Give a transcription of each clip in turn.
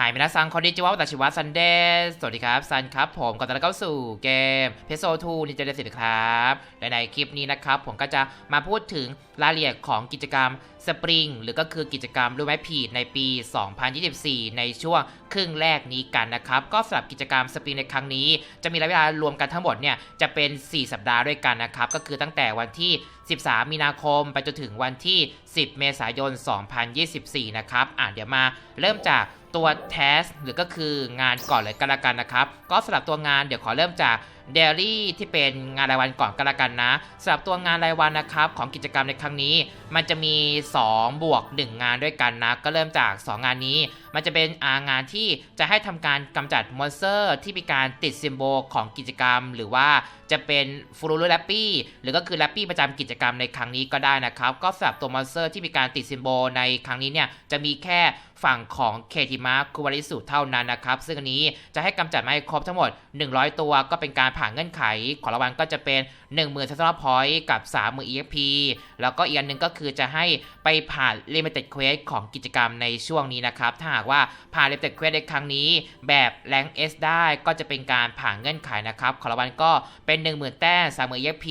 หายมินาซังคอนดิจิวะวัตชิวะซันเดสสวัสดีครับซันครับผมก่อนจะเข้าสู่เกมเพโซทูนิจเดสิตครับและในคลิปนี้นะครับผมก็จะมาพูดถึงรายละเอียดของกิจกรรมสปริงหรือก็คือกิจกรรมรู้ไหมผีในปี 2024 ในช่วงครึ่งแรกนี้กันนะครับ ก็สำหรับกิจกรรมสปริงในครั้งนี้ จะมีระยะเวลารวมกันทั้งหมดเนี่ยจะเป็น 4 สัปดาห์ด้วยกันนะครับ ก็คือตั้งแต่วันที่ 13 มีนาคม ไปจนถึงวันที่ 10 เมษายน 2024 นะครับอะเดี๋ยวมาเริ่มจาก ตัว task หรือก็คืองานก่อนเลยกันละกันนะครับ ก็สำหรับตัวงานเดี๋ยวขอเริ่มจาก เดลี่ที่เป็นงานรายวันก่อนกันละกันนะสำหรับตัวงานรายวันนะครับของกิจกรรมในครั้งนี้ มันจะมี 2 บวก 1 งานด้วยกันนะ ก็เริ่มจาก 2 งานนี้ มันจะเป็นางานที่จะให้ทำการกำจัดมอนสเตอร์ที่มีการติดซิมโบลของกิจกรรม หรือว่าจะเป็นฟูรูลูแรปปี้หรือก็คือแรปปี้ประจำกิจกรรมในครั้งนี้ก็ได้นะครับ ก็สำหรับตัวมอนสเตอร์ที่มีการติดซิมโบลในครั้งนี้เนี่ยจะมีแค่ฝั่งของเคทิมาคุวาริสุเท่านั้นนะครับซึ่งอันนี้จะให้กำจัดมาให้ครบทั้งหมด 100 ตัวก็เป็นการผ่านเงื่อนไข ของรางวัลก็จะเป็น 10,000 Central Point กับ 30,000 EXP แล้วก็อีกอันหนึ่งก็คือจะให้ไปผ่าน Limited Quest ของกิจกรรมในช่วงนี้นะครับ ถ้าหากว่าผ่าน Limited Quest ในครั้งนี้แบบ Rank S ได้ก็จะเป็นการผ่านเงื่อนไขนะครับ ของรางวัลก็เป็น 10,000 แต้ม30,000 EXP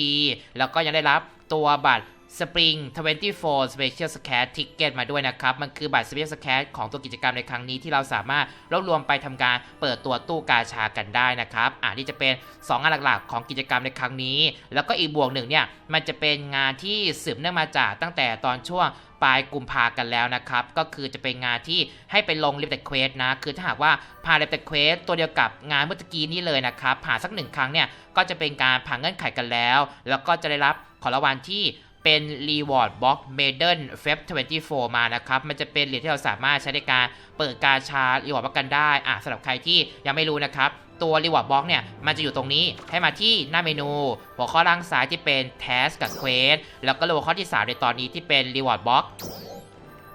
แล้วก็ยังได้รับตัวบัตร Spring 24 Special Scat Ticket มาด้วยนะครับ มันคือบัตร Special Scat ของตัวกิจกรรมในครั้งนี้ที่เราสามารถรวบรวมไปทำการเปิดตัวตู้กาชากันได้นะครับ อ่านี่จะเป็น 2 งานหลักๆ ของกิจกรรมในครั้งนี้ แล้วก็อีกบวกหนึ่งเนี่ย มันจะเป็นงานที่สืบเนื่องมาจากตั้งแต่ตอนช่วงปลายกุมภากันแล้วนะครับ ก็คือจะเป็นงานที่ให้ไปลง Limited Quest นะ คือถ้าหากว่าผ่าน Limited Quest ตัวเดียวกับงานเมื่อกี้นี้เลยนะครับ ผ่านสักหนึ่งครั้งเนี่ย ก็จะเป็นการผ่านเงื่อนไขกันแล้ว แล้วก็จะได้รับของรางวัลที่ เป็น Reward Box Maiden Feb 24 มานะครับ มันจะเป็นเหรียญที่เราสามารถใช้ในการเปิดการชาร์รีวอร์ดประกันได้อะสำหรับใครที่ยังไม่รู้นะครับ ตัว Reward Box เนี่ย มันจะอยู่ตรงนี้ให้มาที่หน้าเมนู หัวข้อล่างซ้ายที่เป็น Task กับ Quest แล้วก็หัวข้อที่ 3 ในตอนนี้ที่เป็น Reward Box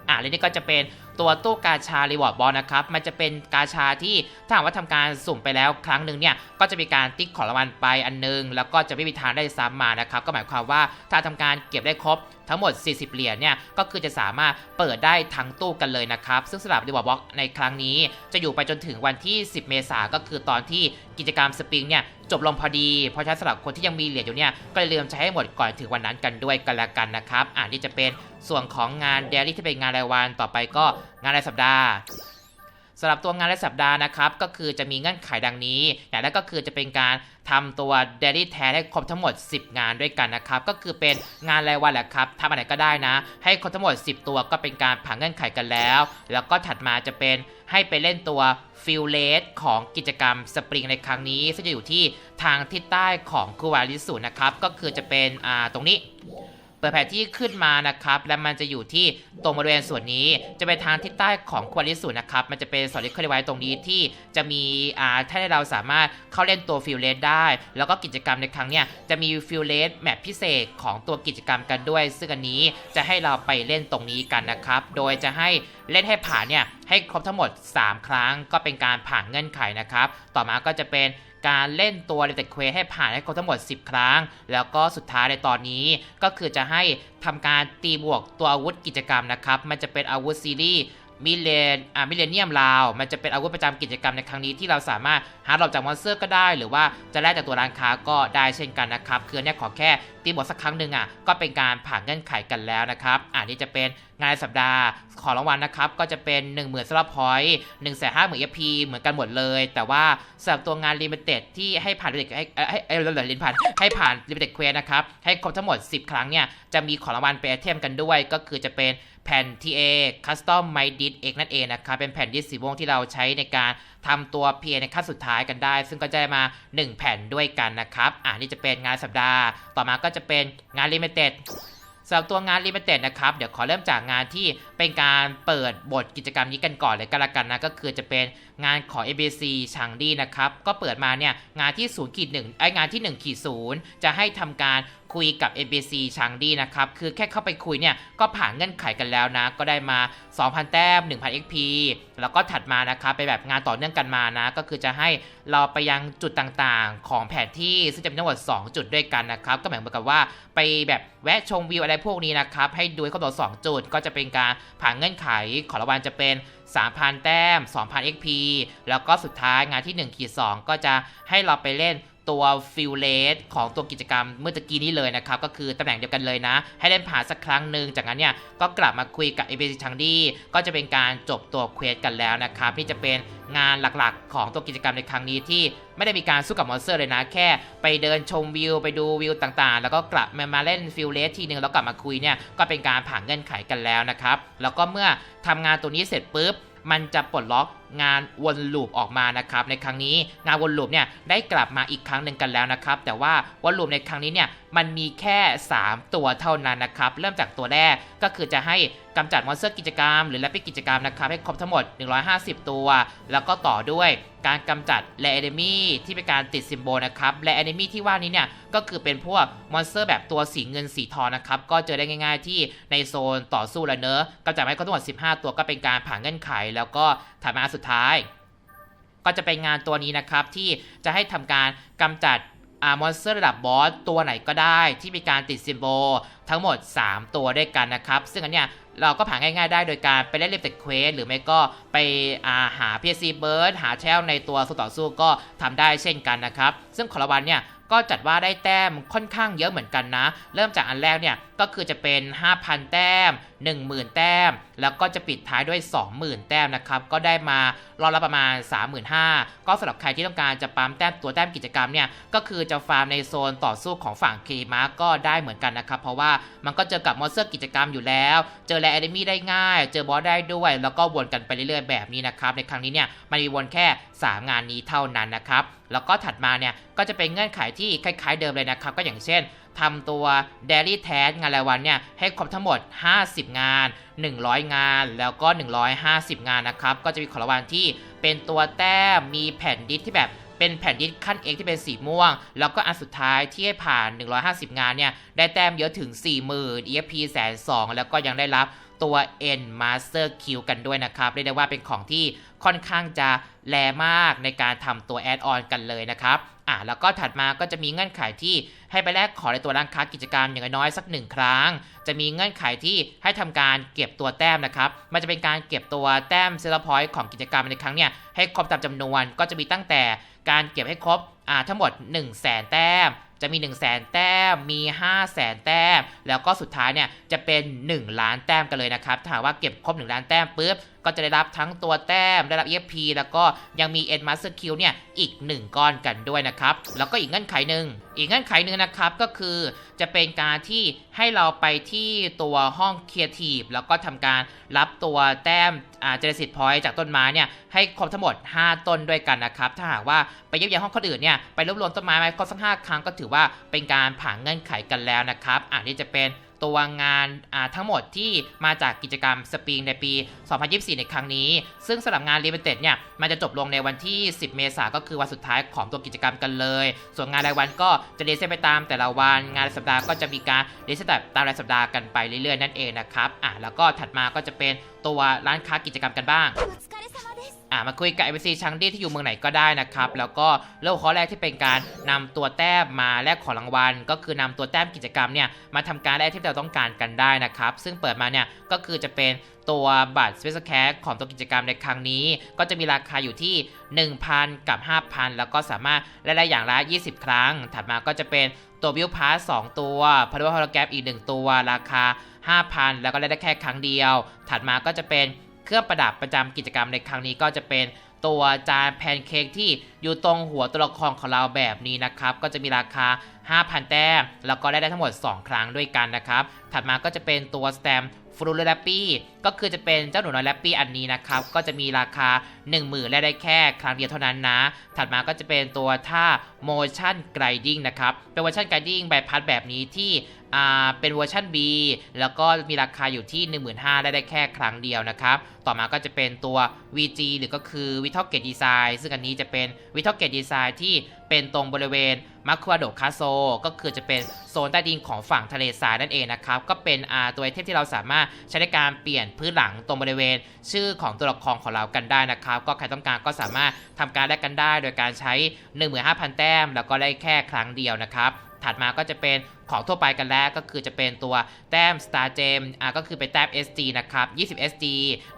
อะและนี่ก็จะเป็น ตัวตู้กาชารีวอร์ดบอลนะครับมันจะเป็นกาชาที่ถ้าหากว่าทำการสุ่มไปแล้วครั้งหนึ่งเนี่ยก็จะมีการติ๊กของรางวัลไปอันนึง แล้วก็จะไม่มีทางได้ซ้ำมานะครับก็หมายความว่าถ้าทำการเก็บได้ครบ ทั้งหมด 40 เหรียญเนี่ยก็คือจะสามารถเปิดได้ทั้งตู้กันเลยนะครับ ซึ่งสำหรับดีวอร์บ็อกในครั้งนี้ จะอยู่ไปจนถึงวันที่ 10 เมษายนก็คือตอนที่กิจกรรมสปริงเนี่ยจบลงพอดี เพราะฉะนั้นสำหรับคนที่ยังมีเหรียญอยู่เนี่ยก็อย่าลืมใช้ให้หมดก่อนถึงวันนั้นกันด้วยกันละกันนะครับอ่านี่จะเป็นส่วนของงานเดลี่ที่เป็นงานรายวันต่อไปก็งานรายสัปดาห์ สำหรับตัวงานรายสัปดาห์นะครับก็คือจะมีเงื่อนไขดังนี้อย่างแรกก็คือจะเป็นการทำตัว Daily t a s ให้ครบทั้งหมด 10 งานด้วยกันนะครับก็คือเป็นงานรายวันแหละครับทำอะไรก็ได้นะ ให้ครบทั้งหมด 10 ตัวก็เป็นการผ่านเงื่อนไขกันแล้ว แล้วก็ถัดมาจะเป็นให้ไปเล่นตัวฟิลเลสของกิจกรรมสปริงในครั้งนี้ ซึ่งจะอยู่ที่ทางทิศใต้ของคูวาลิสุนะครับก็คือจะเป็นอ่าตรงนี้ เปิดแผนที่ขึ้นมานะครับ และมันจะอยู่ที่ตรงบริเวณส่วนนี้ จะเป็นทางทิศใต้ของควอลิสุนะครับ มันจะเป็นสอลิคอลิไว้ตรงนี้ที่จะมีอ่าถ้าเราสามารถเข้าเล่นตัวฟิลเลสได้ แล้วก็กิจกรรมในครั้งเนี้ยจะมีฟิลเลสแมปพิเศษของตัวกิจกรรมกันด้วย ซึ่งอันนี้จะให้เราไปเล่นตรงนี้กันนะครับ โดยจะให้เล่นให้ผ่านเนี่ยให้ครบทั้งหมด 3 ครั้งก็เป็นการผ่านเงื่อนไขนะครับ ต่อมาก็จะเป็น การเล่นตัวเลตเควให้ผ่านให้ครบทั้งหมด 10 ครั้ง แล้วก็สุดท้ายในตอนนี้ก็คือจะให้ทำการตีบวกตัวอาวุธกิจกรรมนะครับ มันจะเป็นอาวุธซีรีส์ มิเลนอ่ามิเลเนียมลาว มันจะเป็นอาวุธประจำกิจกรรมในครั้งนี้ที่เราสามารถหาหลบจากมอนสเตอร์ก็ได้ หรือว่าจะแลกจากตัวร้านค้าก็ได้เช่นกันนะครับคือเนี่ยขอแค่ตีบวกสักครั้งหนึ่งอะก็เป็นการผ่านเงื่อนไขกันแล้วนะครับอ่านี่จะเป็นงานสัปดาห์ของรางวัลนะครับก็จะเป็น 1 0,000สำหรับพอยต์1 5 0 0 0 0 EP เอพีเหมือนกันหมดเลย แต่ว่าสำหรับตัวงานลิมิเต็ดที่ให้ผ่านลิมิเต็ดให้ให้ให้เหลือลินพันให้ผ่านลิมิเต็ดเควสนะครับให้ครบทั้งหมด 10 ครั้งเนี่ยจะมีของรางวัลเป็นไอเทมกันด้วย ก็คือจะเป็น แผ่น TA Custom My d i s X นั่นเองนะครับ เป็นแผ่นดิสสีม่วงที่เราใช้ในการทำตัว PA ในขั้นสุดท้ายกันได้ ซึ่งก็จะได้มา 1 แผ่นด้วยกันนะครับ อ่านี่จะเป็นงานสัปดาห์ ต่อมาก็จะเป็นงานลิมิเต็ดสำหรับตัวงาน Limited นะครับ เดี๋ยวขอเริ่มจากงานที่เป็นการเปิดบทกิจกรรมนี้กันก่อนเลยก็แล้วกันนะ ก็คือจะเป็นงานของ ABC ชังดีนะครับ ก็เปิดมาเนี่ยงานที่0ขีด1ไองานที่1ขีด0จะให้ทำการ คุยกับ NPC ชังดีนะครับ คือแค่เข้าไปคุยเนี่ย ก็ผ่านเงื่อนไขกันแล้วนะ ก็ได้มา 2,000 แต้ม 1,000 XP แล้วก็ถัดมานะครับไปแบบงานต่อเนื่องกันมานะ ก็คือจะให้เราไปยังจุดต่างๆ ของแผนที่ซึ่งจะมีทั้งหมด 2 จุดด้วยกันนะครับ ก็หมายเหมือนกับว่าไปแบบแวะชมวิวอะไรพวกนี้นะครับ ให้ดูให้ครบทั้งสองจุด ก็จะเป็นการผ่านเงื่อนไขของรางวัลจะเป็น3,000 แต้ม 2,000 XP แล้วก็สุดท้ายงานที่1ขีด2ก็จะให้เราไปเล่น ตัวฟิลเลสของตัวกิจกรรมเมื่อตะกี้นี้เลยนะครับ ก็คือตำแหน่งเดียวกันเลยนะ ให้เล่นผ่านสักครั้งหนึ่งจากนั้นเนี่ยก็กลับมาคุยกับ a b c ชังดี้ก็จะเป็นการจบตัวเควสกันแล้วนะครับนี่จะเป็นงานหลักๆ ของตัวกิจกรรมในครั้งนี้ที่ไม่ได้มีการสู้กับมอนสเตอร์เลยนะ แค่ไปเดินชมวิว ไปดูวิวต่างๆ แล้วก็กลับมามาเล่นฟิลเลสทีนึงแล้วกลับมาคุยเนี่ยก็เป็นการผ่านเงื่อนไขกันแล้วนะครับแล้วก็เมื่อทำงานตัวนี้เสร็จปุ๊บมันจะปลดล็อก งานวนลูปออกมานะครับในครั้งนี้งานวนลูปเนี่ยได้กลับมาอีกครั้งหนึ่งกันแล้วนะครับ แต่ว่าวนลูปในครั้งนี้เนี่ยมันมีแค่ 3 ตัวเท่านั้นนะครับ เริ่มจากตัวแรกก็คือจะให้กำจัดมอนสเตอร์กิจกรรม หรือแลปปี้กิจกรรมนะครับให้ครบทั้งหมด 150 ตัว แล้วก็ต่อด้วยการกำจัดแรเอเนมี่ที่เป็นการติดซิมโบลนะครับแรเอเนมี่ที่ว่านี้เนี่ยก็คือเป็นพวกมอนสเตอร์แบบตัวสีเงินสีทองนะครับก็เจอได้ง่าย ๆ ที่ในโซนต่อสู้แล้วเนอะกำจัดให้ครบทั้งหมด 15 ตัวก็เป็นการผ่านเงื่อนไข แล้วก็ถัดมาสุดท้าย ก็จะเป็นงานตัวนี้นะครับที่จะให้ทำการกำจัดอมอนสเตอร์ระดับบอสตัวไหนก็ได้ที่มีการติดซิมโบลทั้งหมด 3 ตัวด้วยกันนะครับ ซึ่งอันเนี้ยเราก็ผ่านง่ายๆได้โดยการไปเล่นเล่นแต่เควสหรือไม่ก็ไปาหา PSC Bird หาแชลในตัวสู้ต่อสู้ก็ทำได้เช่นกันนะครับ ซึ่งขอรวัลเนี่ยก็จัดว่าได้แต้มค่อนข้างเยอะเหมือนกันนะ เริ่มจากอันแรกเนี่ยก็คือจะเป็น 5,000 แต้ม 10,000 แต้ม แล้วก็จะปิดท้ายด้วย 20,000 แต้มนะครับ ก็ได้มารอบละประมาณ 35,000 ก็สำหรับใครที่ต้องการจะปั๊มแต้มตัวแต้มกิจกรรมเนี่ย ก็คือจะฟาร์มในโซนต่อสู้ของฝั่งเคมาก็ได้เหมือนกันนะครับ เพราะว่ามันก็เจอกับมอนสเตอร์กิจกรรมอยู่แล้ว เจอแรแอนมี่ได้ง่าย เจอบอสได้ด้วย แล้วก็วนกันไปเรื่อยๆแบบนี้นะครับ ในครั้งนี้เนี่ยมันมีวนแค่ 3 งานนี้เท่านั้นนะครับแล้วก็ถัดมาเนี่ยก็จะเป็นเงื่อนไขที่คล้ายๆเดิมเลยนะครับ ก็อย่างเช่น ทำตัว Daily Task งานรายวันเนี่ยให้ครบทั้งหมด 50 งาน 100 งาน แล้วก็ 150 งานนะครับ ก็จะมีของรางวัลที่เป็นตัวแต้ม มีแผ่นดิสที่แบบเป็นแผ่นดิสขั้น X ที่เป็นสีม่วง แล้วก็อันสุดท้ายที่ให้ผ่าน 150 งานเนี่ย ได้แต้มเยอะถึง 40,000 EFP แสนสองแล้วก็ยังได้รับตัว N Master Q กันด้วยนะครับ เรียกได้ว่าเป็นของที่ค่อนข้างจะแรงมากในการทำตัวแอดออนกันเลยนะครับ อะแล้วก็ถัดมาก็จะมีเงื่อนไขที่ให้ไปแลกขอในตัวร้านค้ากิจกรรมอย่างน้อยสักหนึ่งครั้ง จะมีเงื่อนไขที่ให้ทำการเก็บตัวแต้มนะครับ มันจะเป็นการเก็บตัวแต้มเซลล์พอยต์ของกิจกรรมในครั้งเนี่ยให้ครบตามจำนวนก็จะมีตั้งแต่การเก็บให้ครบอ่าทั้งหมด 1 0 0 0 0แสนแต้ม จะมี 1 0 0 0 0แสนแต้ม มี 5 0 0แสนแต้ม แล้วก็สุดท้ายเนี่ยจะเป็น 1 ล้านแต้มกันเลยนะครับ ถ้าหากว่าเก็บครบ 1 ล้านแต้มปุ๊บ ก็จะได้รับทั้งตัวแต้ม ได้รับ EFP แล้วก็ยังมี End Master Q เนี่ยอีก 1 ก้อนกันด้วยนะครับ แล้วก็อีกเงื่อนไขหนึ่ง อีกเงื่อนไขหนึ่งนะครับก็คือจะเป็นการที่ให้เราไปที่ตัวห้องเคียร์ทีฟแล้วก็ทำการรับตัวแต้มเจริสิตพอยต์จากต้นไม้เนี่ยให้ครบทั้งหมด 5 ต้นด้วยกันนะครับ ถ้าหากว่าไปเยี่ยมเยียนห้องคนอื่นเนี่ยไปรวบรวมต้นไม้มาครบสักห้าครั้งก็ถือว่าเป็นการผ่านเงื่อนไขกันแล้วนะครับอ่านี่จะเป็น ตัวงานทั้งหมดที่มาจากกิจกรรมสปริงในปี 2024 ในครั้งนี้ ซึ่งสำหรับงาน Limited เนี่ยมันจะจบลงในวันที่ 10 เมษายนก็คือวันสุดท้ายของตัวกิจกรรมกันเลย ส่วนงานรายวันก็จะเลเซนไปตามแต่ละวัน งานสัปดาห์ก็จะมีการเลเซนแบตามรายสัปดาห์กันไปเรื่อยๆนั่นเองนะครับอะแล้วก็ถัดมาก็จะเป็นตัวร้านค้ากิจกรรมกันบ้าง อ่ามาคุยกับ ABC ชังดี้ที่อยู่เมืองไหนก็ได้นะครับ แล้วก็เริ่มข้อแรกที่เป็นการนำตัวแต้มมาแลกของรางวัล ก็คือนำตัวแต้มกิจกรรมเนี่ยมาทำการแลกที่เราต้องการกันได้นะครับ ซึ่งเปิดมาเนี่ยก็คือจะเป็นตัวบัตร Special c a s ของตัวกิจกรรมในครั้งนี้ ก็จะมีราคาอยู่ที่ 1,000 กับ 5,000 แล้วก็สามารถแลกได้อย่างละ 20 ครั้ง ถัดมาก็จะเป็นตัววิวพาส2ตัวพาร์ทวอลแกรอีก 1 ตัวราคา 5,000 แล้วก็แลกได้แค่ครั้งเดียว ถัดมาก็จะเป็น เครื่องประดับประจำกิจกรรมในครั้งนี้ก็จะเป็นตัวจานแพนเค้กที่อยู่ตรงหัวตัวละครของเราแบบนี้นะครับ ก็จะมีราคา 5,000 แต้ม แล้วก็ได้ได้ทั้งหมด 2 ครั้งด้วยกันนะครับ ถัดมาก็จะเป็นตัวสแตมฟรูเลปปี้ก็คือจะเป็นเจ้าหนูน้อยแรปปี้อันนี้นะครับ ก็จะมีราคา 10,000และได้แค่ครั้งเดียวเท่านั้นนะ ถัดมาก็จะเป็นตัวท่า motion gliding นะครับ เป็น motion gliding ใบพัดแบบนี้ที่ อ่าเป็นเวอร์ชัน B แล้วก็มีราคาอยู่ที่ 15,000ได้ได้แค่ครั้งเดียวนะครับ ต่อมาก็จะเป็นตัว VG หรือก็คือ Vital Gate Design ซึ่งอันนี้จะเป็น Vital Gate Design ที่เป็นตรงบริเวณมัคควาโดคาโซก็คือจะเป็นโซนใต้ดินของฝั่งทะเลทรายนั่นเองนะครับ ก็เป็นตัวไอเทมที่เราสามารถใช้ในการเปลี่ยนพื้นหลังตรงบริเวณ ชื่อของตัวละครของเรากันได้นะครับ ก็ใครต้องการก็สามารถทำการแลกกันได้ โดยการใช้ 15,000 แต้ม แล้วก็ได้แค่ครั้งเดียวนะครับ ถัดมาก็จะเป็น ของทั่วไปกันแล้วก็คือจะเป็นตัวแต้ม Star Gem อ่าก็คือเป็นแต้ม SG นะครับ20 SG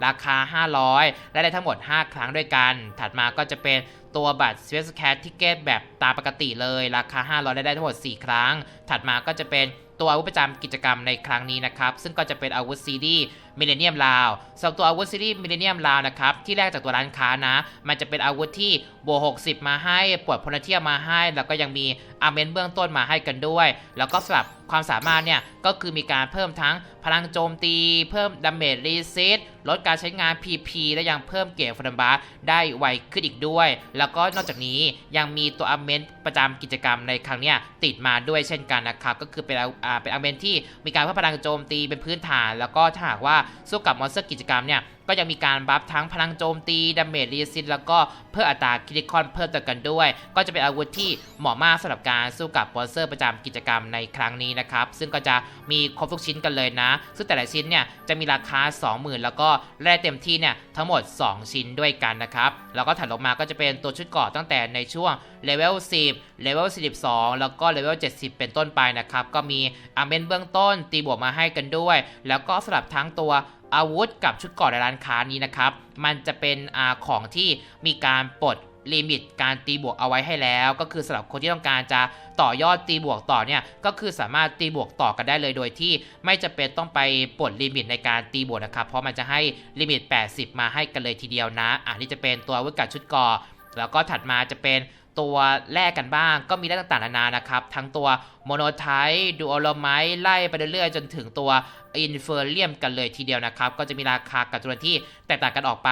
ราคา 500 และได้ทั้งหมด 5 ครั้งด้วยกัน ถัดมาก็จะเป็นตัวบัตร s w e s c a t Ticket แบบตามปกติเลย ราคา 500และได้ทั้งหมด 4 ครั้ง ถัดมาก็จะเป็นตัวอาวุธประจำกิจกรรมในครั้งนี้นะครับ ซึ่งก็จะเป็นอาวุธซีรีมิเลเนียมลาวสำหรับตัวอาวุธซีรีส์มิเลเนียมลาวนะครับ ที่แรกจากตัวร้านค้านะ มันจะเป็นอาวุธที่โบวก60 มาให้ ปวดพลเทียมมาให้ แล้วก็ยังมีอาเมนเบื้องต้นมาให้กันด้วย แล้วก็สำหรับความสามารถเนี่ยก็คือมีการเพิ่มทั้งพลังโจมตี เพิ่มดาเมจรีเซ็ตลดการใช้งาน PP และยังเพิ่มเกรดฟันบาร์ได้ไวขึ้นอีกด้วย แล้วก็นอกจากนี้ยังมีตัวอาเมนประจำกิจกรรมในครั้งเนี้ยติดมาด้วยเช่นกันนะครับ ก็คือเป็นอ่าเป็นอาเมนที่มีการเพิ่มพลังโจมตีเป็นพื้นฐาน แล้วก็ถ้าหากว่าสู้กับมอนสเตอร์กิจกรรมเนี่ย ก็ยังมีการบัฟทั้งพลังโจมตีดาเมจรีซิตแล้วก็เพิ่มอัตราคริติคอนเพิ่มติมกันด้วย ก็จะเป็นอาวุธที่เหมาะมากสำหรับการสู้กับมอสเตอร์ประจำกิจกรรมในครั้งนี้นะครับ ซึ่งก็จะมีครบทุกชิ้นกันเลยนะ ซึ่งแต่ละชิ้นเนี่ยจะมีราคา 20,000 แล้วก็แร่เต็มที่เนี่ยทั้งหมด 2 ชิ้นด้วยกันนะครับ แล้วก็ถัดลงมาก็จะเป็นตัวชุดเกราะตั้งแต่ในช่วงเลเวล 10 เลเวล 42 แล้วก็เลเวล 70 เป็นต้นไปนะครับ ก็มีอาเมนเบื้องต้นตีบวกมาให้กันด้วย แล้วก็สลับทั้งตัว อาวุธกับชุดเกราะในร้านค้านี้นะครับ มันจะเป็นอของที่มีการปลดลิมิตการตีบวกเอาไว้ให้แล้ว ก็คือสำหรับคนที่ต้องการจะต่อยอดตีบวกต่อเนี่ยก็คือสามารถตีบวกต่อกันได้เลยโดยที่ไม่จะเป็นต้องไปปลดลิมิตในการตีบวกนะครับ เพราะมันจะให้ลิมิต 80 มาให้กันเลยทีเดียวนะอ่านี่จะเป็นตัวอาวุธกับชุดกราะแล้วก็ถัดมาจะเป็นตัวแรกกันบ้างก็มีแร่ต่างๆนานานะครับ ทั้งตัวโมโนไทป์ดูโอโลไมต์ไล่ไปเรื่อยๆ จนถึงตัวอินเฟอร์เรียมกันเลยทีเดียวนะครับ ก็จะมีราคากับจำนวนที่แตกต่างกันออกไป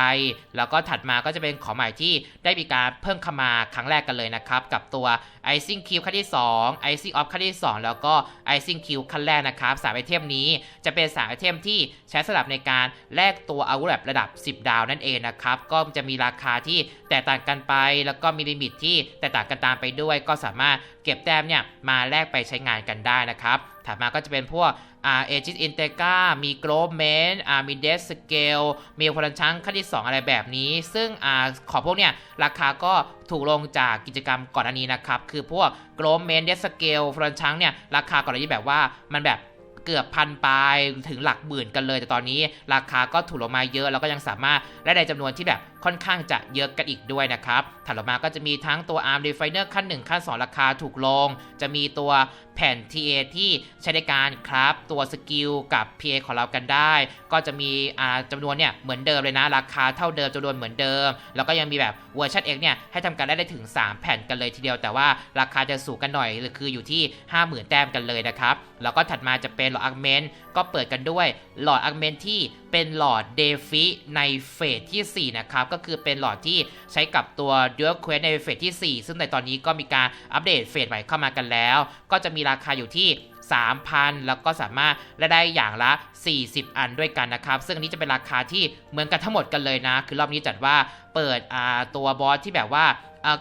แล้วก็ถัดมาก็จะเป็นของใหม่ที่ได้มีการเพิ่มเข้ามาครั้งแรกกันเลยนะครับ กับตัว Icing Cube ขั้นที่ 2 Icing Off ขั้นที่ 2 แล้วก็ Icing Cube ขั้นแรกนะครับสามไอเทมนี้จะเป็นสามไอเทมที่ใช้สำหรับในการแลกตัวอาวุธแบบระดับ 10 ดาวนั่นเองนะครับ ก็จะมีราคาที่แตกต่างกันไป แล้วก็มีลิมิตที่แตกต่างกันตามไปด้วย ก็สามารถเก็บแต้มเนี่ยมาแลกไปใช้งานกันได้นะครับ ถัดมาก็จะเป็นพวกอ่าเอจิสอินเตกามีโกลเมนอ่ามีเดสเกลมีพลังช้างขั้นที่ 2 อะไรแบบนี้ ซึ่งอ่าของพวกเนี่ยราคาก็ถูกลงจากกิจกรรมก่อนอันนี้นะครับ คือพวกโกลเมนเดสเกลพลังช้างเนี่ยราคาก่อนอันนี้แบบว่ามันแบบเกือบพันปลายถึงหลักหมื่นกันเลย แต่ตอนนี้ราคาก็ถูกลงมาเยอะ แล้วก็ยังสามารถได้ในจำนวนที่แบบ ค่อนข้างจะเยอะกันอีกด้วยนะครับถัดลงมาก็จะมีทั้งตัว Arm Refiner ขั้น 1 ขั้น 2 ราคาถูกลง จะมีตัวแผ่น TA ที่ใช้ในการครับตัวสกิลกับ PA ของเรากันได้ ก็จะมีอ่าจำนวนเนี่ยเหมือนเดิมเลยนะ ราคาเท่าเดิมจำนวนเหมือนเดิม แล้วก็ยังมีแบบเวอร์ชัน X เนี่ยให้ทำการได้ได้ถึง 3 แผ่นกันเลยทีเดียว แต่ว่าราคาจะสูงกันหน่อยคืออยู่ที่ 50,000 แต้มกันเลยนะครับ แล้วก็ถัดมาจะเป็นหลอดอักเมนก็เปิดกันด้วยหลอดอักเมนที่ เป็นหลอดเดฟิในเฟสที่ 4 นะครับ ก็คือเป็นหลอดที่ใช้กับตัว Dual Quest ในเฟสที่ 4 ซึ่งในตอนนี้ก็มีการอัปเดตเฟสใหม่เข้ามากันแล้ว ก็จะมีราคาอยู่ที่ 3,000 แล้วก็สามารถได้ได้อย่างละ 40 อันด้วยกันนะครับ ซึ่งอันนี้จะเป็นราคาที่เหมือนกันทั้งหมดกันเลยนะ คือรอบนี้จัดว่าเปิดตัวบอสที่แบบว่า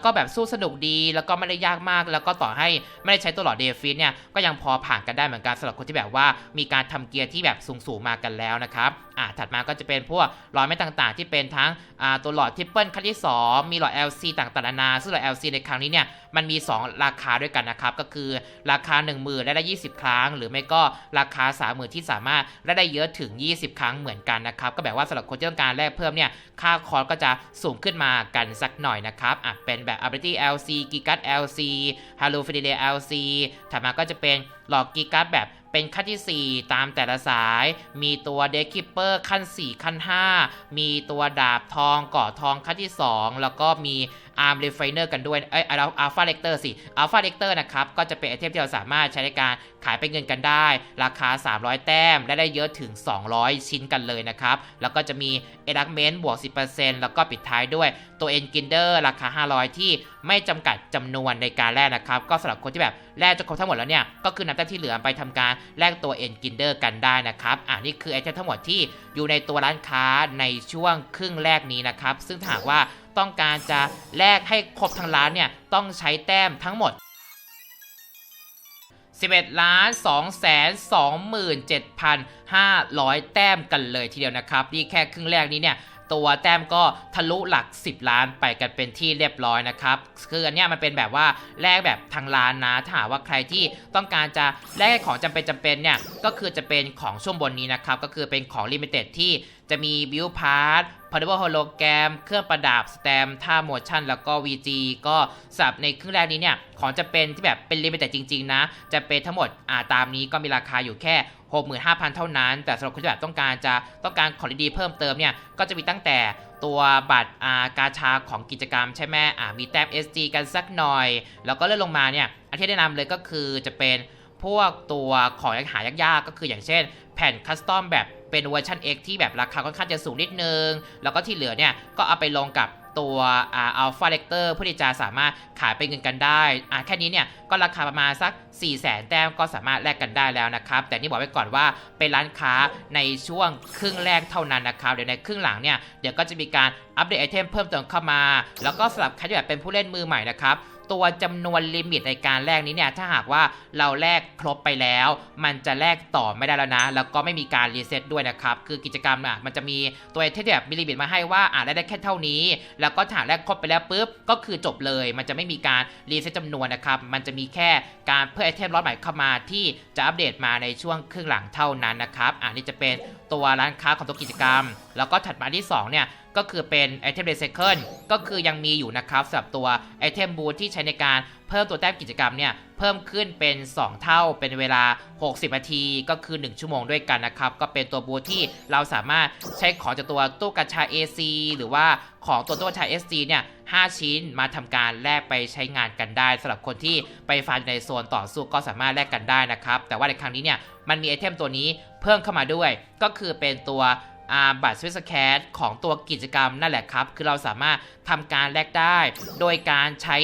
ก็แบบสู้สนุกดีแล้วก็ไม่ได้ยากมาก แล้วก็ต่อให้ไม่ได้ใช้ตัวหลอดเดฟิสเนี่ยก็ยังพอผ่านกันได้เหมือนกันสำหรับคนที่แบบว่ามีการทำเกียร์ที่แบบสูงๆมากันแล้วนะครับ อ่าถัดมาก็จะเป็นพวกหลอดไม้ต่างๆ ที่เป็นทั้งอ่าตัวหลอดทริปเปิลขั้นที่ 2 มีหลอด LC ต่างๆนานา ซึ่งหลอด LC ในครั้งนี้เนี่ยมันมี 2 ราคาด้วยกันนะครับ ก็คือราคา 1 0,000ได้ได้ 20 ครั้ง หรือไม่ก็ราคา 30,000 ที่สามารถได้ได้เยอะถึง 20 ครั้งเหมือนกันนะครับ ก็แบบว่าสำหรับคนที่ต้องการแลกเพิ่มเนี่ยค่าคอร์สก็จะสูงขึ้นมากันสักหน่อยนะครับอะเป็นแบบ Ability LC Gigas LC Halo f i d e LC ถัดมาก็จะเป็นหลอด Gigas แบบ เป็นขั้นที่ 4 ตามแต่ละสาย มีตัว d e c k e e p e r ขั้น 4 ขั้น 5 มีตัวดาบทองกาะทองขั้นที่ 2 แล้วก็มี Arm Refiner กันด้วย เอ้ย Alpha Lecter สิ Alpha Lecter นะครับ ก็จะเป็นไอเทมที่เราสามารถใช้ในการขายเป็นเงินกันได้ ราคา 300 แต้ม และได้เยอะถึง 200 ชิ้นกันเลยนะครับ แล้วก็จะมี e l a g m e n t บวก 10%แล้วก็ปิดท้ายด้วยตัว e n g i n d e r ราคา 500 ที่ไม่จำกัดจำนวนในการแลกนะครับ ก็สำหรับคนที่แบบ แลกจนครบทั้งหมดแล้วเนี่ยก็คือนำแต้มที่เหลือไปทำการแลกตัว e n g i n d e r กันได้นะครับอ่านี่คือไอเทมทั้งหมดที่อยู่ในตัวร้านค้าในช่วงครึ่งแรกนี้นะครับซึ่งถาหากว่าต้องการจะแลกให้ครบทั้งร้านเนี่ยต้องใช้แต้มทั้งหมด11ล้าน2แสน27,500 แต้มกันเลยทีเดียวนะครับนี่แค่ครึ่งแรกนี้เนี่ย ตัวแต้มก็ทะลุหลัก 10 ล้านไปกันเป็นที่เรียบร้อยนะครับ คืออันเนี้ยมันเป็นแบบว่าแลกแบบทางร้านนะถ้าหากว่าใครที่ต้องการจะแลกของจำเป็นจำเป็นเนี่ยก็คือจะเป็นของช่วงบนนี้นะครับก็คือเป็นของลิมิเต็ดที่ จะมีบิวพาร์ทพาร์ทเบิลโฮโลแกรม เครื่องประดับสแตมท่าโมชั่น แล้วก็ VG ก็สับในครึ่งแรกนี้เนี่ย ของจะเป็นที่แบบเป็นลิมิเต็ดจริง ๆ นะ จะเป็นทั้งหมดอ่าตามนี้ก็มีราคาอยู่แค่ 65,000 เท่านั้น แต่สำหรับคนที่แบบต้องการจะต้องการของดีเพิ่มเติมเนี่ย ก็จะมีตั้งแต่ตัวบัตรอากาชาของกิจกรรมใช่ไหมอ่ามีแต้ม SG กันสักหน่อย แล้วก็เลื่อนลงมาเนี่ย อันที่แนะนำเลยก็คือจะเป็นพวกตัวของหายากๆก็คืออย่างเช่น แผ่นคัสตอมแบบ เป็นเวอร์ชัน X ที่แบบราคาค่อนข้างจะสูงนิดนึง แล้วก็ที่เหลือเนี่ยก็เอาไปลงกับตัวอ่า Alpha Lecter เพื่อที่จะสามารถขายเป็นเงินกันได้อ่าแค่นี้เนี่ยก็ราคาประมาณสัก 4 0 0แสนแต้มก็สามารถแลกกันได้แล้วนะครับ แต่นี่บอกไว้ก่อนว่าเป็นร้านค้าในช่วงครึ่งแรกเท่านั้นนะครับ เดี๋ยวในครึ่งหลังเนี่ยเดี๋ยวก็จะมีการอัปเดตไอเทมเพิ่มเติมเข้ามา แล้วก็สำหรับใครที่แบบเป็นผู้เล่นมือใหม่นะครับ ตัวจำนวนลิมิตในการแลกนี้เนี่ยถ้าหากว่าเราแลกครบไปแล้ว มันจะแลกต่อไม่ได้แล้วนะ แล้วก็ไม่มีการรีเซ็ตด้วยนะครับ คือกิจกรรมอะมันจะมีตัวไอเทมที่แบบมีลิมิตมาให้ว่าอ่าได้ได้แค่เท่านี้ แล้วก็ถ้าแลกครบไปแล้วปุ๊บก็คือจบเลย มันจะไม่มีการรีเซ็ตจำนวนนะครับ มันจะมีแค่การเพิ่มไอเทมล็อตใหม่เข้ามาที่จะอัปเดตมาในช่วงครึ่งหลังเท่านั้นนะครับ อ่านี่จะเป็นตัวร้านค้าของตัวกิจกรรม แล้วก็ถัดมาที่สองเนี่ย ก็คือเป็นไอเทมเร c เคิลก็คือยังมีอยู่นะครับสำหรับตัวไอเทมบูทที่ใช้ในการเพิ่มตัวแต้มกิจกรรมเนี่ยเพิ่มขึ้นเป็น 2 เท่าเป็นเวลา 60 นาทีก็คือ 1 ชั่วโมงด้วยกันนะครับ ก็เป็นตัวบูทที่เราสามารถใช้ของจากตัวตู้กระชา AC หรือว่าของตัวตู้กระชา SG เนี่ย5ชิ้นมาทำการแลกไปใช้งานกันได้สำหรับคนที่ไปฟาร์ในโซนต่อสู้ก็สามารถแลกกันได้นะครับ แต่ว่าในครั้งนี้เนี่ยมันมีไอเทมตัวนี้เพิ่มเข้ามาด้วย ก็คือเป็นตัว บัตรสวิสแคสของตัวกิจกรรมนั่นแหละครับ คือเราสามารถทำการแลกได้ โดยการใช้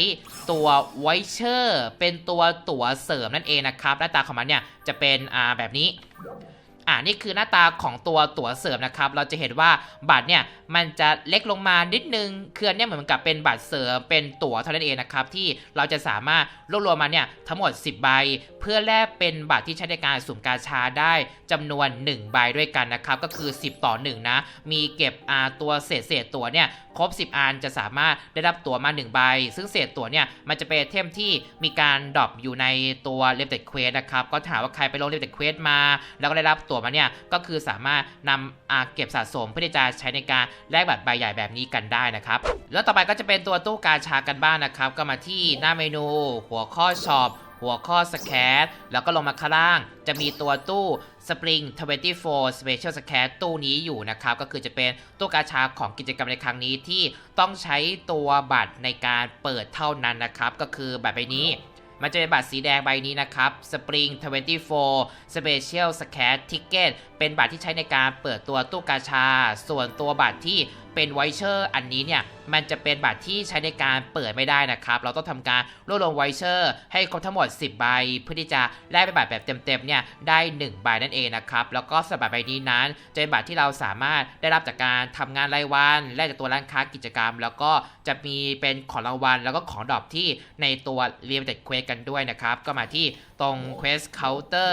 ตัวไวเชอร์เป็นตัวตั๋วเสริมนั่นเองนะครับหน้าตาของมันเนี่ยจะเป็นแบบนี้ อ่านี่คือหน้าตาของตัวตั๋วเสริมนะครับ เราจะเห็นว่าบัตรเนี่ยมันจะเล็กลงมานิดนึงคืออันเนี่ยเหมือนกับเป็นบัตรเสริมเป็นตั๋วเท่านั้นเองนะครับที่เราจะสามารถรวบรวมมาเนี่ยทั้งหมด 10 ใบ เพื่อแลกเป็นบัตรที่ใช้ในการสุ่มกาชาได้จำนวน 1 ใบด้วยกันนะครับก็คือ 10 ต่อ 1 นะ มีเก็บอ่าตัวเศษเศษตั๋วเนี่ยครบ 10 อันจะสามารถได้รับตั๋วมา 1 ใบ ซึ่งเศษตั๋วเนี่ยมันจะเป็นเทมที่มีการดรอปอยู่ในตัวเลเ e ตเควสนะครับก็ถามว่าใครไปลงเลเ e ตเควสมา แล้วก็ได้รับตั๋วมาเนี่ยก็คือสามารถนำอาเก็บสะสมเพื่อที่จะใช้ในการแลกบัตรใบใหญ่แบบนี้กันได้นะครับแล้วต่อไปก็จะเป็นตัวตู้กาชากันบ้างนะครับ ก็มาที่หน้าเมนู หัวข้อช็อปหัวข้อสแครแล้วก็ลงมาข้างล่าง จะมีตัวตู้ Spring 24 Special s c a t ตู้นี้อยู่นะครับ ก็คือจะเป็นตู้กาชาของกิจกรรมในครั้งนี้ที่ต้องใช้ตัวบัตรในการเปิดเท่านั้นนะครับ ก็คือบัตรใบนี้ มันจะเป็นบัตรสีแดงใบนี้นะครับ Spring 24 Special s c a t Ticket เป็นบัตรที่ใช้ในการเปิดตัวตู้กาชา ส่วนตัวบัตรที่ เป็นไวเชอร์อันนี้เนี่ยมันจะเป็นบัตรที่ใช้ในการเปิดไม่ได้นะครับ เราต้องทำการรวบรวมไวเชอร์ให้ครบทั้งหมด 10 ใบ เพื่อที่จะแลกเป็นบัตรแบบเต็มๆเนี่ยได้ 1 ใบนั่นเองนะครับ แล้วก็สำหรับบัตรใบนี้นั้น จะเป็นบัตรที่เราสามารถได้รับจากการทำงานรายวันแลกจากตัวร้านค้ากิจกรรม แล้วก็จะมีเป็นของรางวัล แล้วก็ของดอปที่ในตัวเรียนเต็ดเควสกันด้วยนะครับ ก็มาที่ตรง Quest Counter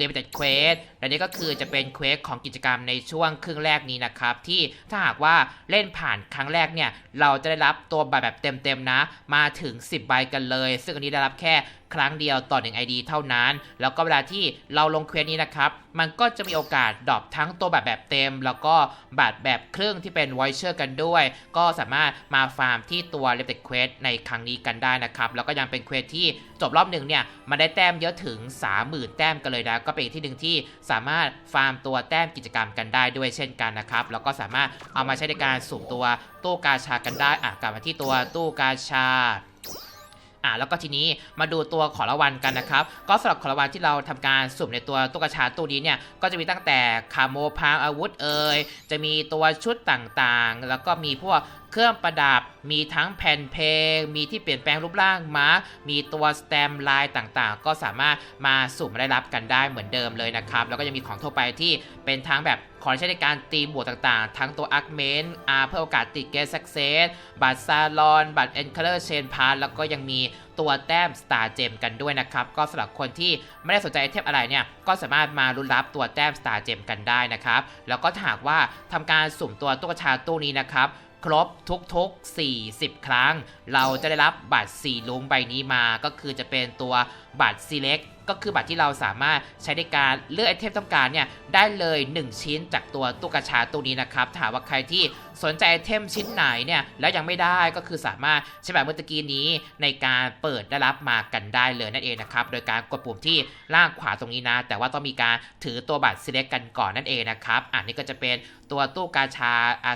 Limited Quest และนี่ก็คือจะเป็นเควสของกิจกรรมในช่วงครึ่งแรกนี้นะครับ ที่ถ้าหากว่าเล่นผ่านครั้งแรกเนี่ย เราจะได้รับตัวบัตรแบบเต็มๆนะ มาถึง 10 ใบกันเลย ซึ่งอันนี้ได้รับแค่ ครั้งเดียวต่อ1 ID เท่านั้น แล้วก็เวลาที่เราลงเควสนี้นะครับ มันก็จะมีโอกาสดรอปทั้งตัวบัตรแบบเต็ม แล้วก็บัตรแบบครึ่งที่เป็นไวเชอร์กันด้วย ก็สามารถมาฟาร์มที่ตัวเลเ e ตเควสในครั้งนี้กันได้นะครับ แล้วก็ยังเป็นเควสที่จบรอบหนึ่งเนี่ยมันได้แต้มเยอะถึง 30,000 แต้มกันเลยนะก็เป็นอีกที่หนึ่งที่สามารถฟาร์มตัวแต้มกิจกรรมกันได้ด้วยเช่นกันนะครับแล้วก็สามารถเอามาใช้ในการสุ่มตัวตู้กาชากันได้อะกลับมาที่ตัวตู้กาชา อ่าแล้วก็ทีนี้มาดูตัวของรางวัลกันนะครับ ก็สำหรับของรางวัลที่เราทำการสุ่มในตัวตุ๊กชาตู้นี้เนี่ยก็จะมีตั้งแต่คาโมพางอาวุธเอ่ยจะมีตัวชุดต่างๆ แล้วก็มีพวก เครื่องประดับ มีทั้งแผ่นเพลง มีที่เปลี่ยนแปลงรูปร่างมาร์คมีตัวสแตมลายต่างๆ ก็สามารถมาสุ่มได้รับกันได้เหมือนเดิมเลยนะครับ แล้วก็ยังมีของทั่วไปที่เป็นทั้งแบบของใช้ในการตีบวกต่างๆ ทั้งตัวอาร์เมนอาเพื่อโอกาสติดเกสซักเซส บัตรซาลอน บัตรเอ็นเคอร์เชนพาร์แล้วก็ยังมีตัวแต้ม Star Gem กันด้วยนะครับ ก็สำหรับคนที่ไม่ได้สนใจไอเทมอะไรเนี่ย ก็สามารถมารุ้นรับตัวแต้ม Star Gem กันได้นะครับ แล้วก็หากว่าทำการสุ่มตัวตุ๊กชาตู้นี้นะครับ ครบทุกๆ 40 ครั้ง เราจะได้รับบัตร4ลุงใบนี้มาก็คือจะเป็นตัวบัตร Select ก็คือบัตรที่เราสามารถใช้ในการเลือกไอเทมต้องการเนี่ยได้เลย 1 ชิ้นจากตัวตุ๊กชาตู้นี้นะครับถ้าหากว่าใครที่สนใจไอเทมชิ้นไหนเนี่ยแล้วยังไม่ได้ก็คือสามารถใช้แบบเมื่อกี้นี้ในการเปิดได้รับมากันได้เลยนั่นเองนะครับโดยการกดปุ่มที่ล่างขวาตรงนี้นะ แต่ว่าต้องมีการถือตัวบัตร select กันก่อนนั่นเองนะครับอันนี้ก็จะเป็นตัวตู้กาชาอา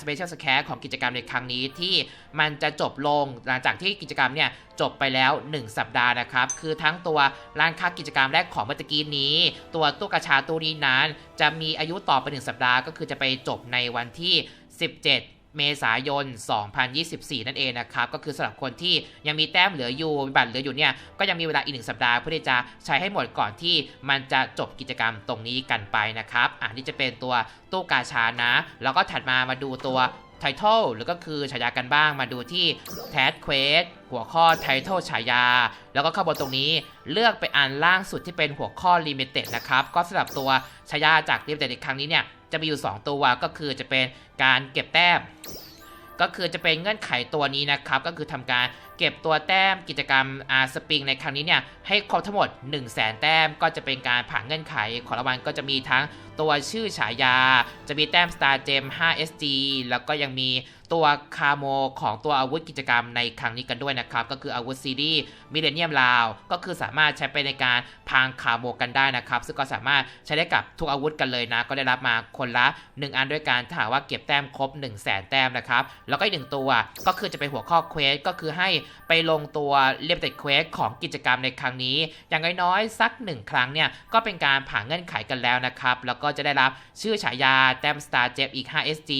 สเปเชียลสแคร์ของกิจกรรมในครั้งนี้ที่มันจะจบลงหลังจากที่กิจกรรมเนี่ย จบไปแล้ว 1 สัปดาห์นะครับ คือทั้งตัวร้านค้ากิจกรรมแรกของเมื่อกี้นี้ ตัวตู้กาชาตู้นี้นั้น จะมีอายุต่อไป 1 สัปดาห์ก็คือจะไปจบในวันที่ 17เมษายน 2024 นั่นเองนะครับ ก็คือสำหรับคนที่ยังมีแต้มเหลืออยู่บัตรเหลืออยู่เนี่ย ก็ยังมีเวลาอีกหนึ่งสัปดาห์เพื่อที่จะใช้ให้หมดก่อนที่มันจะจบกิจกรรมตรงนี้กันไปนะครับอ่านี่จะเป็นตัวตู้กาชานะ แล้วก็ถัดมามาดูตัว ไททอลหรือก็คือฉายากันบ้างมาดูที่แทสเควสหัวข้อไททอลฉายา แล้วก็ข้างบนตรงนี้เลือกไปอ่านล่างสุดที่เป็นหัวข้อลิมิเต็ดนะครับ ก็สำหรับตัวฉายาจากลิมิเต็ดในครั้งนี้เนี่ยจะมีอยู่ 2 ตัวก็คือจะเป็นการเก็บแต้มก็คือจะเป็นเงื่อนไขตัวนี้นะครับ ก็คือทำการเก็บตัวแต้มกิจกรรมอาสปริงในครั้งนี้เนี่ยให้ครบทั้งหมด 1 0 0 0 0แสนแต้มก็จะเป็นการผ่านเงื่อนไขของรางวัลก็จะมีทั้งตัวชื่อฉายา จะมีแต้ม Star Gem 5 SG แล้วก็ยังมีตัวคาโมของตัวอาวุธกิจกรรมในครั้งนี้กันด้วยนะครับ ก็คืออาวุธซีรีส์มิเลเนียมลาว ก็คือสามารถใช้ไปในการพางคาโมกันได้นะครับ ซึ่งก็สามารถใช้ได้กับทุกอาวุธกันเลยนะ ก็ได้รับมาคนละ 1 อันด้วยการถ้าหากว่าเก็บแต้มครบ 1 0 0 0 0แสนแต้มนะครับ แล้วก็อีกหนึ่งตัวก็คือจะเป็นหัวข้อเควสก็คือให้ไปลงตัวเรียบติดเควสของกิจกรรมในครั้งนี้ อย่างน้อยๆสัก1ครั้งเนี่ย ก็เป็นการผ่านเงื่อนไขกันแล้วนะครับ แล้วก็จะได้รับชื่อฉายาแต้ม Star Gem อีก 5 SG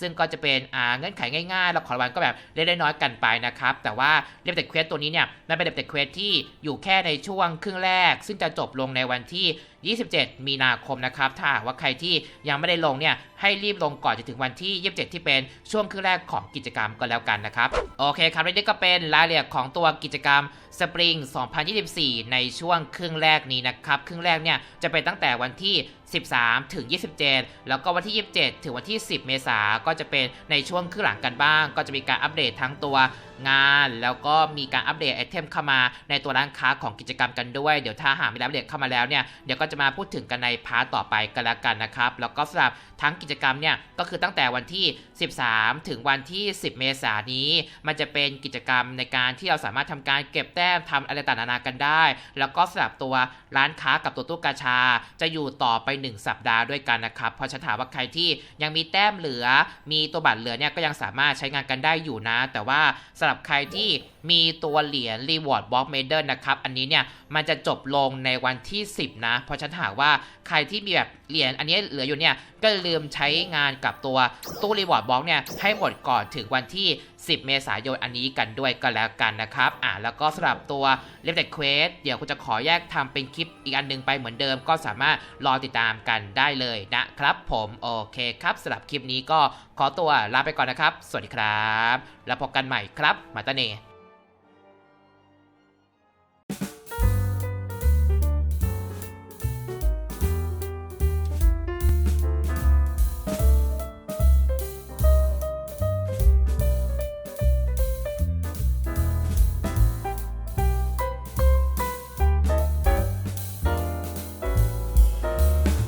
ซึ่งก็จะเป็นอ่าเงื่อนไขง่ายๆแล้วขอรางวัลก็แบบเล็กน้อยกันไปนะครับ แต่ว่าเรียบติดเควสตัวนี้เนี่ยมันเป็นเรียบติดเควสที่อยู่แค่ในช่วงครึ่งแรก ซึ่งจะจบลงในวันที่27 มีนาคมนะครับถ้าว่าใครที่ยังไม่ได้ลงเนี่ยให้รีบลงก่อนจะถึงวันที่ 27 ที่เป็นช่วงครึ่งแรกของกิจกรรมก็แล้วกันนะครับโอเคครับนี่ก็เป็นรายละเอียดของตัวกิจกรรมสปริง 2024 ในช่วงครึ่งแรกนี้นะครับครึ่งแรกเนี่ยจะเป็นตั้งแต่วันที่13 ถึง 27 แล้วก็วันที่ 27 ถึงวันที่ 10 เมษาก็จะเป็นในช่วงครึ่งหลังกันบ้าง ก็จะมีการอัปเดตทั้งตัวงาน แล้วก็มีการอัปเดตไอเทมเข้ามาในตัวร้านค้าของกิจกรรมกันด้วย เดี๋ยวถ้าหากมีอัปเดตเข้ามาแล้วเนี่ย เดี๋ยวก็จะมาพูดถึงกันในพาร์ตต่อไปกันล้วกันนะครับ แล้วก็สำหรับทั้งกิจกรรมเนี่ย ก็คือตั้งแต่วันที่ 13 ถึงวันที่ 10 เมษายนนี้ มันจะเป็นกิจกรรมในการที่เราสามารถทำการเก็บแต้มทำอะไรต่างๆนานากันได้ แล้วก็สำหรับตัวร้านค้ากับตัวตู้กาชา จะอยู่ต่อไป1 สัปดาห์ด้วยกันนะครับ เพราะฉันถามว่าใครที่ยังมีแต้มเหลือ มีตัวบัตรเหลือเนี่ยก็ยังสามารถใช้งานกันได้อยู่นะ แต่ว่าสำหรับใครที่มีตัวเหรียญ Reward Box Medal นะครับ อันนี้เนี่ยมันจะจบลงในวันที่ 10 นะ เพราะฉันถามว่าใครที่มีแบบ เหรียญอันนี้เหลืออยู่เนี่ย ก็ลืมใช้งานกับตัวตู้ Reward Box เนี่ยให้หมดก่อนถึงวันที่ 10 เมษายนอันนี้กันด้วยก็แล้วกันนะครับอ่าแล้วก็สำหรับตัว l e f t e d Quest เดี๋ยวคุณจะขอแยกทำเป็นคลิปอีกอันหนึงไปเหมือนเดิม ก็สามารถรอติดตามกันได้เลยนะครับ ผมโอเคครับสำหรับคลิปนี้ก็ขอตัวลาไปก่อนนะครับ สวัสดีครับ แล้วพบกันใหม่ครับ มาตาเน่